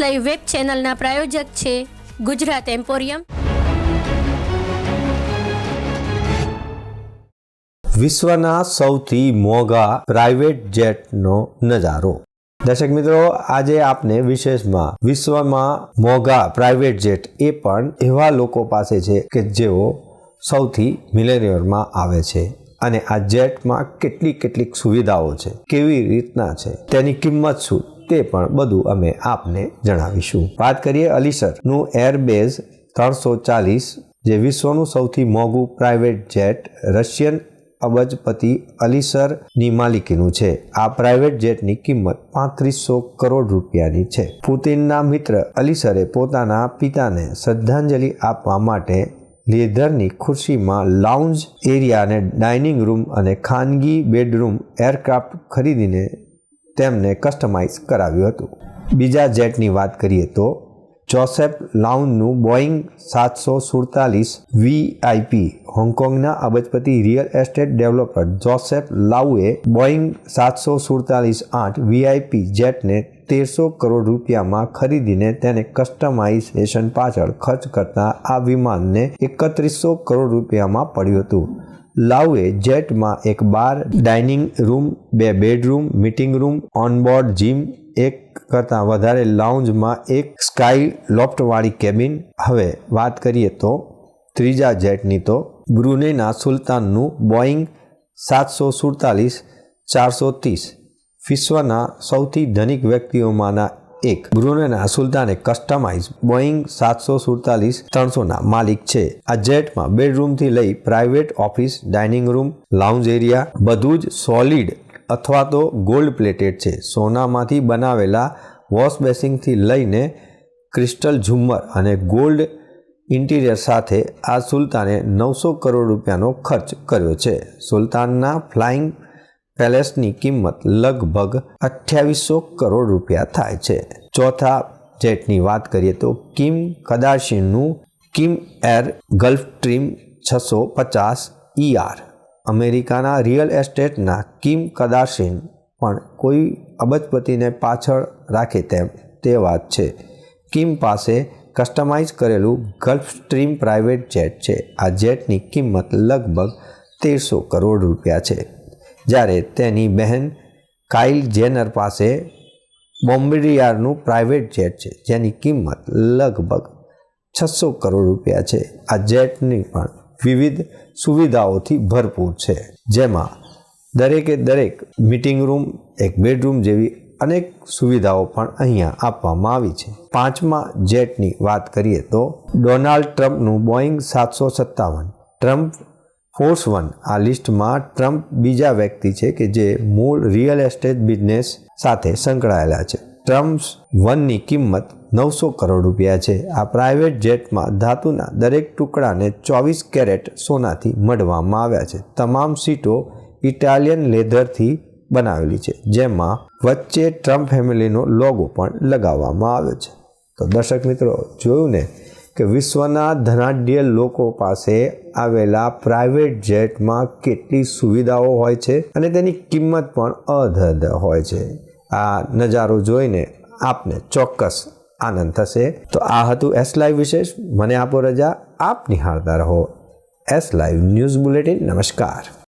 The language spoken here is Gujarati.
લાઈવ વેબ ચેનલના પ્રાયોજક છે ગુજરાત એમ્પોરિયમ. વિશ્વના સૌથી મોંઘા પ્રાઇવેટ જેટનો નજારો. દર્શક મિત્રો, આજે આપને વિશેષમાં વિશ્વમાં મોંઘા પ્રાઇવેટ જેટ એ પણ એવા લોકો પાસે છે કે જેઓ સૌથી મિલેનિયરમાં આવે છે. અને આ જેટમાં કેટલી કેટલીક સુવિધાઓ છે, કેવી રીતના છે, તેની કિંમત શું, તે પણ બધું અમે આપને જણાવીશું. વાત કરીએ અલીસરનું એરબેઝ ત્રણસો ચાલીસ, જે વિશ્વનું સૌથી મોંઘું પ્રાઇવેટ જેટ રશિયન અબજપતિ અલીસરની માલિકીનું છે. આ પ્રાઇવેટ જેટની કિંમત પાંત્રીસો કરોડ રૂપિયાની છે. પુતિનના મિત્ર અલીસરે પોતાના પિતાને શ્રદ્ધાંજલિ આપવા માટે લેધરની ખુરશીમાં લાઉન્જ એરિયા અને ડાઇનિંગ રૂમ અને ખાનગી બેડરૂમ એરક્રાફ્ટ ખરીદીને તેમને કસ્ટમાઇઝ કરાવ્યું હતું. બીજા જેટની વાત કરીએ તો જોસેફ લાઉનનું બોઈંગ સાતસો સુડતાલીસ વીઆઈપી હોંગકોંગના અબજપતિ રિયલ એસ્ટેટ ડેવલપર જોસેફ લાઉએ બોઈંગ સાતસો સુડતાલીસ આઠ વીઆઈપી જેટને તેરસો કરોડ રૂપિયામાં ખરીદીને તેને કસ્ટમાઇઝેશન પાછળ ખર્ચ કરતા આ વિમાનને એકત્રીસો કરોડ રૂપિયામાં પડ્યું હતું. લાઉએ જેટમાં એક બાર ડાઇનિંગ રૂમ, બે bedroom, meeting room, onboard gym, એક કરતાં વધારે લાઉન્જમાં એક સ્કાય લોફ્ટવાળી કેબિન. હવે વાત કરીએ તો ત્રીજા જેટની તો બ્રુનેના સુલતાનનું બોઈંગ સાતસો સુડતાલીસ, ચારસો ત્રીસ. વિશ્વના સૌથી ધનિક વ્યક્તિઓમાંના એક. બ્રુનેના સુલતાને કસ્ટમાઇઝ બોઈંગ સાતસો સુડતાલીસ ત્રણસોના માલિક છે. આ જેટમાં બેડરૂમથી લઈ private office, dining room, lounge area બધું જ સોલિડ અથવા તો ગોલ્ડ પ્લેટેડ છે. સોનામાંથી બનાવેલા વોશ બેસિંગથી લઈને ક્રિસ્ટલ ઝુમ્મર અને ગોલ્ડ ઇન્ટિરિયર સાથે આ સુલતાને નવસો કરોડ રૂપિયાનો ખર્ચ કર્યો છે. સુલતાનના ફ્લાઇંગ પેલેસની કિંમત લગભગ અઠ્યાવીસો કરોડ રૂપિયા થાય છે. ચોથા જેટની વાત કરીએ તો કિમ કદાશીનનું કિમ એર ગલ્ફ ટ્રીમ છસો પચાસ ઈઆર અમેરિકાના રિયલ એસ્ટેટના કિમ કદાશીન પણ કોઈ અબજપતિને પાછળ રાખે તેમ, તે વાત છે. કિમ પાસે કસ્ટમાઇઝ કરેલું ગલ્ફ સ્ટ્રીમ પ્રાઇવેટ જેટ છે. આ જેટની કિંમત લગભગ તેરસો કરોડ રૂપિયા છે. જ્યારે તેની બહેન કાઇલ જેનર પાસે બોમ્બેડિયારનું પ્રાઇવેટ જેટ છે, જેની કિંમત લગભગ છસો કરોડ રૂપિયા છે. આ જેટની પણ વિવિધ સુવિધાઓથી ભરપૂર છે. જેમાં દરેકે દરેક મિટિંગ રૂમ, એક બેડરૂમ જેવી અનેક સુવિધાઓ પણ અહીંયા આપવામાં આવી છે. પાંચમા જેટની વાત કરીએ તો ડોનાલ્ડ ટ્રમ્પનું બોઈંગ સાતસો સત્તાવન. ટ્રમ્પ ફોર્સ વન આ લિસ્ટમાં ટ્રમ્પ બીજા વ્યક્તિ છે કે જે મૂળ રિયલ એસ્ટેટ બિઝનેસ સાથે સંકળાયેલા છે. ટ્રમ્પ વનની કિંમત નવસો કરોડ રૂપિયા છે. આ પ્રાઇવેટ જેટમાં ધાતુના દરેક ટુકડાને ચોવીસ કેરેટ સોનાથી મઢવામાં આવ્યા છે. તમામ સીટો ઇટાલિયન લેધરથી બનાવેલી છે, જેમાં વચ્ચે ટ્રમ્પ ફેમિલીનો લોગો પણ લગાવવામાં આવ્યો છે. તો દર્શક મિત્રો, જોયું ને? કે વિશ્વના ધનાઢ્ય લોકો પાસે આવેલા પ્રાઇવેટ જેટમાં કેટલી સુવિધાઓ હોય છે અને તેની કિંમત પણ અધધ હોય છે. આ નજારો જોઈને આપને ચોક્કસ આનંદ થશે. તો આ હતું એસ લાઈવ વિશેષ. મને આપો રજા. આપ નિહાળતા રહો. S live news bulletin. નમસ્કાર.